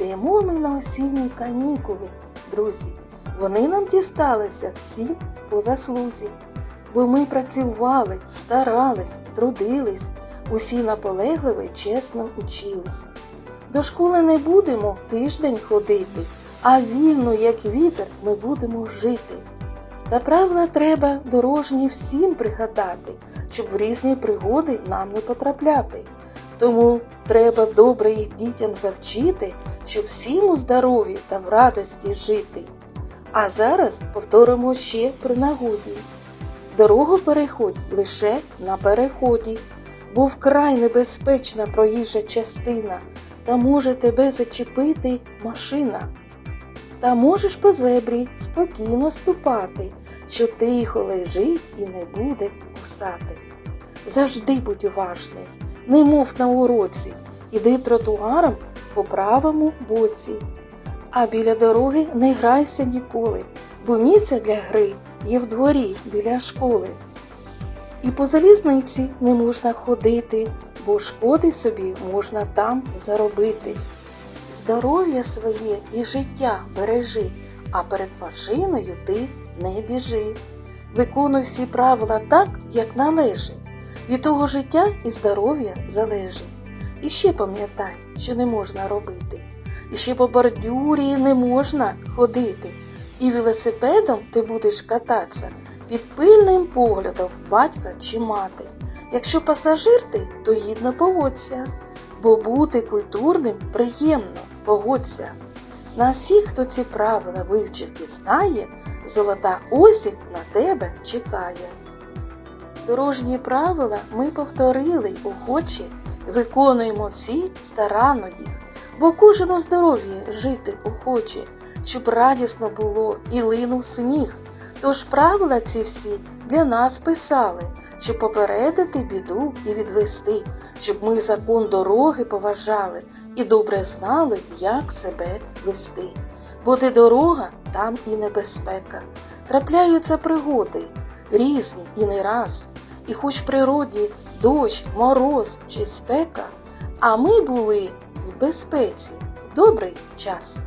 Йдемо ми на осінні канікули, друзі. Вони нам дісталися всім по заслузі. Бо ми працювали, старались, трудились, усі наполегливо й чесно учились. До школи не будемо тиждень ходити, а вільно, як вітер, ми будемо жити. Та правила треба дорожні всім пригадати, щоб в різні пригоди нам не потрапляти. Тому треба добре їх дітям завчити, щоб всім у здоров'ї та в радості жити. А зараз повторимо ще при нагоді. Дорогу переходь лише на переході, бо вкрай небезпечна проїжджа частина, та може тебе зачепити машина. Та можеш по зебрі спокійно ступати, що тихо лежить і не буде кусати. Завжди будь уважний, не мов на уроці, іди тротуаром по правому боці. А біля дороги не грайся ніколи, бо місце для гри є в дворі біля школи. І по залізниці не можна ходити, бо шкоди собі можна там заробити. Здоров'я своє і життя бережи, а перед машиною ти не біжи. Виконуй всі правила так, як належить. Від того життя і здоров'я залежить. І ще пам'ятай, що не можна робити. І ще по бордюрі не можна ходити. І велосипедом ти будеш кататися під пильним поглядом батька чи мати. Якщо пасажир ти, то гідно поводься, бо бути культурним приємно, погодься. На всіх, хто ці правила вивчив і знає, золота осінь на тебе чекає. Дорожні правила ми повторили охоче, виконуємо всі старанно їх, бо кожен у здоров'ї жити охоче, щоб радісно було і линув сніг. Тож правила ці всі для нас писали, щоб попередити біду і відвести, щоб ми закон дороги поважали і добре знали, як себе вести. Бо де дорога, там і небезпека. Трапляються пригоди, різні і не раз. І хоч в природі дощ, мороз чи спека, а ми були в безпеці добрий час.